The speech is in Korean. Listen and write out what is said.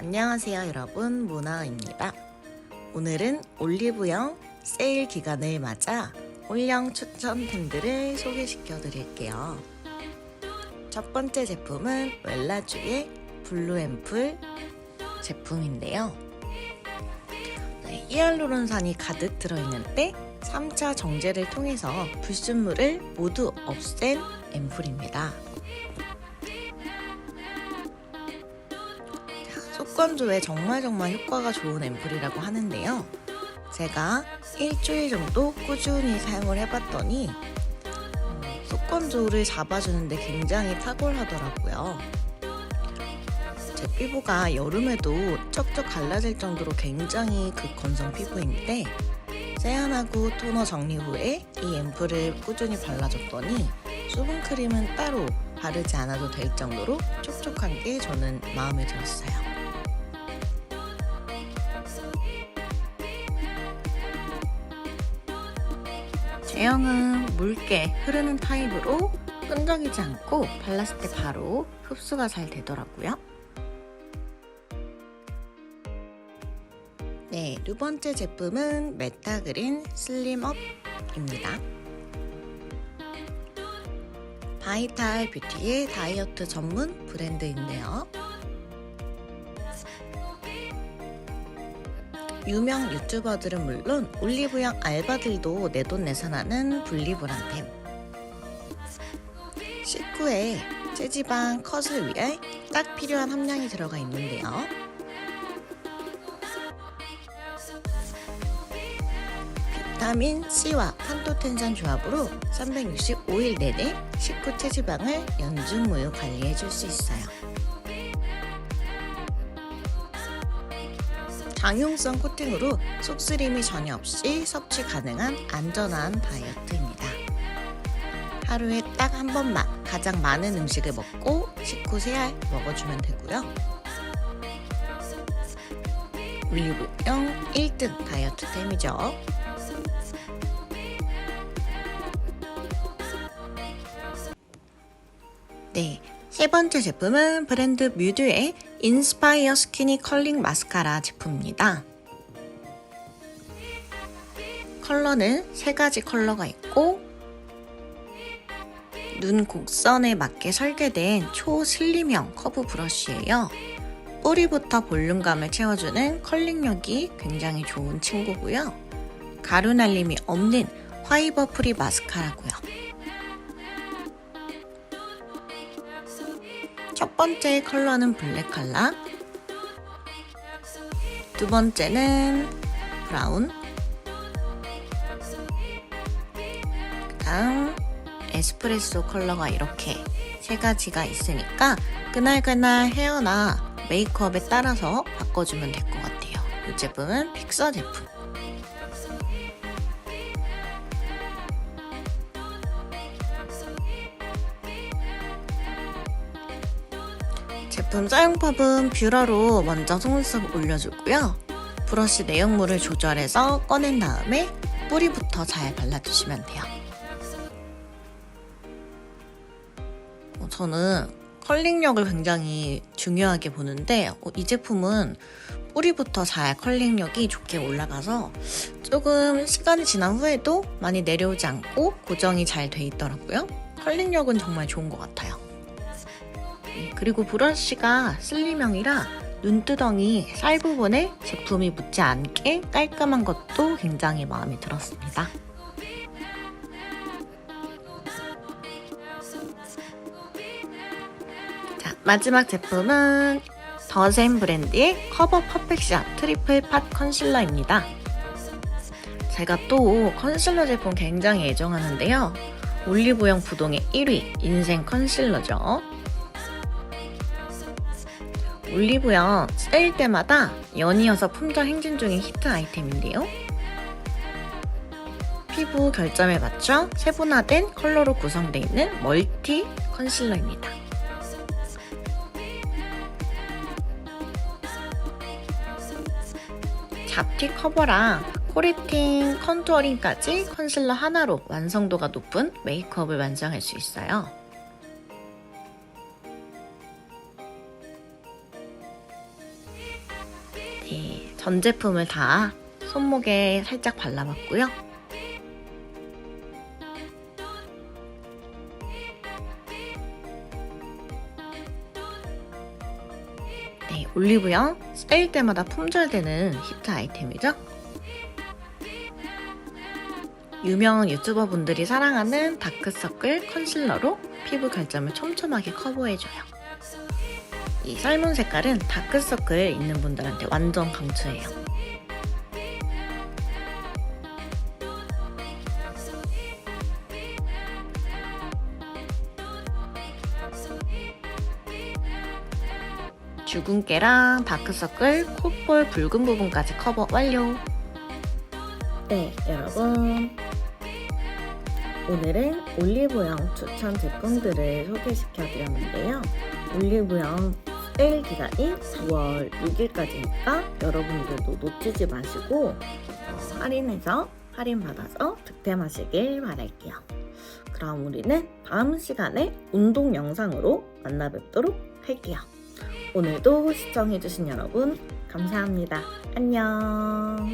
안녕하세요 여러분 모나입니다. 오늘은 올리브영 세일 기간을 맞아 올영 추천템들을 소개시켜 드릴게요. 첫 번째 제품은 웰라주의 블루앰플 제품인데요. 네, 히알루론산이 가득 들어있는데 3차 정제를 통해서 불순물을 모두 없앤 앰플입니다. 속건조에 정말 정말 효과가 좋은 앰플이라고 하는데요. 제가 일주일 정도 꾸준히 사용을 해봤더니 음, 속건조를 잡아주는데 굉장히 탁월하더라고요. 제 피부가 여름에도 척척 갈라질 정도로 굉장히 극건성 피부인데 세안하고 토너 정리 후에 이 앰플을 꾸준히 발라줬더니 수분크림은 따로 바르지 않아도 될 정도로 촉촉한 게 저는 마음에 들었어요. 제형은 묽게 흐르는 타입으로 끈적이지 않고 발랐을 때 바로 흡수가 잘 되더라고요. 네, 두 번째 제품은 메타그린 슬림업입니다. 바이탈 뷰티의 다이어트 전문 브랜드인데요. 유명 유튜버들은 물론 올리브영 알바들도 내돈내산하는 분리브란템. 식후에 체지방 컷을 위해 딱 필요한 함량이 들어가 있는데요. 비타민 C와 판토텐산 조합으로 365일 내내 식후 체지방을 연중무휴 관리해 줄 수 있어요. 장용성 코팅으로 속쓰림이 전혀 없이 섭취 가능한 안전한 다이어트입니다. 하루에 딱 한 번만 가장 많은 음식을 먹고 식후 3알 먹어주면 되고요. 올리브영 1등 다이어트템이죠. 네, 세 번째 제품은 브랜드 뮤드의 인스파이어 스키니 컬링 마스카라 제품입니다. 컬러는 세 가지 컬러가 있고 눈 곡선에 맞게 설계된 초슬림형 커브 브러쉬예요. 뿌리부터 볼륨감을 채워주는 컬링력이 굉장히 좋은 친구고요. 가루 날림이 없는 화이버 프리 마스카라고요. 번째 컬러는 블랙 컬러. 두 번째는 브라운. 그 다음 에스프레소 컬러가 이렇게 세 가지가 있으니까 그날그날 헤어나 메이크업에 따라서 바꿔주면 될 것 같아요. 이 제품은 픽서 제품. 사용법은 뷰러로 먼저 속눈썹 올려주고요. 브러쉬 내용물을 조절해서 꺼낸 다음에 뿌리부터 잘 발라주시면 돼요. 어, 저는 컬링력을 굉장히 중요하게 보는데 어, 이 제품은 뿌리부터 잘 컬링력이 좋게 올라가서 조금 시간이 지난 후에도 많이 내려오지 않고 고정이 잘 돼 있더라고요. 컬링력은 정말 좋은 것 같아요. 네, 그리고 브러쉬가 슬림형이라 눈두덩이 살 부분에 제품이 묻지 않게 깔끔한 것도 굉장히 마음에 들었습니다. 자, 마지막 제품은 더샘 브랜드의 커버 퍼펙션 트리플 팟 컨실러입니다. 제가 또 컨실러 제품 굉장히 애정하는데요. 올리브영 부동의 1위 인생 컨실러죠. 올리브영 세일 때마다 연이어서 품절 행진 중인 히트 아이템인데요. 피부 결점에 맞춰 세분화된 컬러로 구성되어 있는 멀티 컨실러입니다. 잡티 커버랑 코리팅 컨투어링까지 컨실러 하나로 완성도가 높은 메이크업을 완성할 수 있어요. 전 제품을 다 손목에 살짝 발라봤고요. 네, 올리브영 세일 때마다 품절되는 히트 아이템이죠. 유명 유튜버 분들이 사랑하는 다크서클 컨실러로 피부 결점을 촘촘하게 커버해줘요. 이 삶은 색깔은 다크서클 있는 분들한테 완전 강추해요. 주근깨랑 다크서클, 콧볼 붉은 부분까지 커버 완료. 네, 여러분. 오늘은 올리브영 추천 제품들을 소개시켜 드렸는데요. 올리브영 세일 기간이 9월 6일까지니까 여러분들도 놓치지 마시고 어, 할인해서 할인 받아서 득템하시길 바랄게요. 그럼 우리는 다음 시간에 운동 영상으로 만나 뵙도록 할게요. 오늘도 시청해주신 여러분 감사합니다. 안녕.